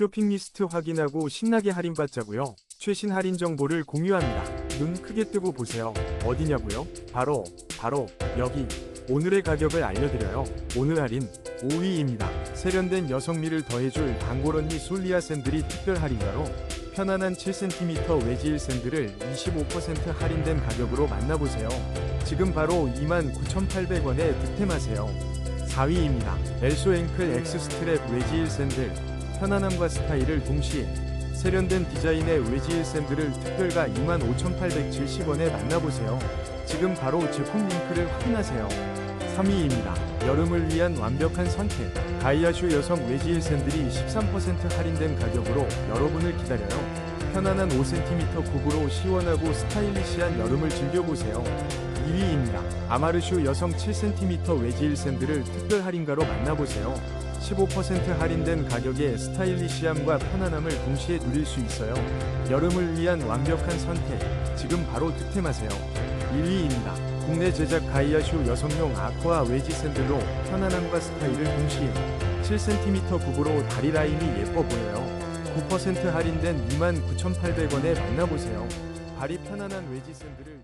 쇼핑 리스트 확인하고 신나게 할인받자고요. 최신 할인 정보를 공유합니다. 눈 크게 뜨고 보세요. 어디냐고요? 바로 바로 여기. 오늘의 가격을 알려드려요. 오늘 할인 5위입니다. 세련된 여성미를 더해줄 단골언니 솔리아 샌들이 특별 할인가로 편안한 7cm 외지 1샌들을 25% 할인된 가격으로 만나보세요. 지금 바로 29,800원에 득템하세요. 4위입니다. 엘소 앵클 엑스 스트랩 외지 1샌들 편안함과 스타일을 동시에 세련된 디자인의 외지 1샌들을 특별가 25,870원에 만나보세요. 지금 바로 제품 링크를 확인하세요. 3위입니다. 여름을 위한 완벽한 선택. 가이아쇼 여성 외지 1샌들이 13% 할인된 가격으로 여러분을 기다려요. 편안한 5cm 굽으로 시원하고 스타일리시한 여름을 즐겨보세요. 2위입니다. 아마르쇼 여성 7cm 외지 1샌들을 특별 할인가로 만나보세요. 15% 할인된 가격에 스타일리시함과 편안함을 동시에 누릴 수 있어요. 여름을 위한 완벽한 선택. 지금 바로 득템하세요. 1위입니다. 국내 제작 가이아쇼 여성용 아쿠아 외지 샌들로 편안함과 스타일을 동시에 7cm 굽으로 다리 라인이 예뻐 보여요. 9% 할인된 29,800원에 만나보세요. 발이 편안한 외지 샌들을